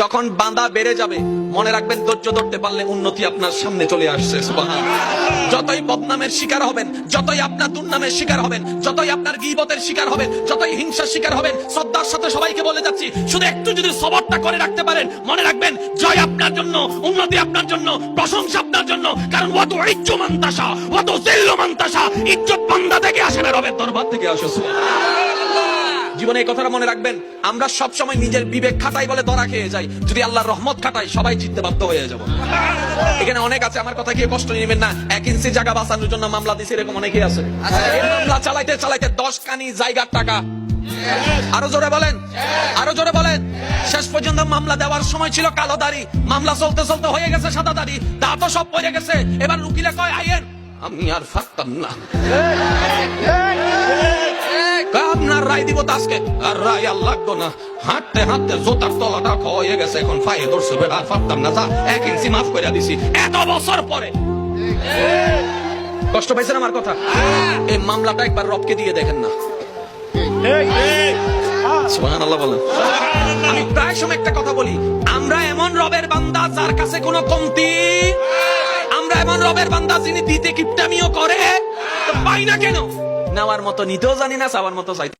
যখন বাঁধা বেড়ে যাবে, মনে রাখবেন ধৈর্য ধরতে পারলে উন্নতি আপনার সামনে চলে আসছে যতই বদনামের শিকার হবেন, যতই আপনার দুর্নামের শিকার হবেন, যতই আপনার গিবতের শিকার হবেন, যতই হিংসার শিকার হবেন, শ্রদ্ধার সাথে সবাইকে বলে যাচ্ছি, শুধু একটু যদি সবরটা করে রাখতে পারেন, মনে রাখবেন, জয় আপনার জন্য, উন্নতি আপনার জন্য, প্রশংসা আপনার জন্য, কারণ অত ইজ্জু মান্তাসা অত জিল্ল মান্তাসা ইজ্জত বান্দা থেকে আসে না, রবের দরবার থেকে আসে জীবনে এই কথাটা মনে রাখবেন, আমরা সব সময় নিজের বিবেক খাটাই বলে ধরা খেয়ে যাই। যদি আল্লাহর রহমত খাটাই, সবাই জিততে বাধ্য হয়ে যাব। এখানে অনেক আছে, আমার কথা কেউ কষ্ট নেবেন না। এক ইঞ্চি জায়গা বাঁচানোর জন্য মামলা দিছে, এরকম অনেকেই আছে। মামলা চালাইতে চালাইতে দশ কানি জায়গার টাকা। আরও জোরে বলেন, আরও জোরে বলেন। শেষ পর্যন্ত মামলা দেওয়ার সময় ছিল কালো দাড়ি। মামলা চলতে চলতে হয়ে গেছে সাদা দাড়ি। দাঁতও সব পড়ে গেছে। এবার উকিলে কয় আইয়েন আমি আর ফাঁকতাম না। কয়, দিব তো আজকে আর আর লাগতো না। হাঁটতে হাঁটতে জোতার তলাটা হয়ে গেছে। এখন পায়ে ধরছে আর পারতাম না। যা এক ইঞ্চি মাফ করে দিছি। এত বছর পরে। কষ্ট পাইছেন আমার কথা? এই মামলাটা একবার রবকে দিয়ে দেখেন না। আমি প্রায় সময় একটা কথা বলি। আমরা এমন রবের বান্দা যার কাছে কোনো কমতি আমরা এমন রবের বান্দা যিনি দিতে কিপটামিও করে। পাই না কেন? নেওয়ার মতো নিতেও জানি না চাওয়ার মতো চাইতে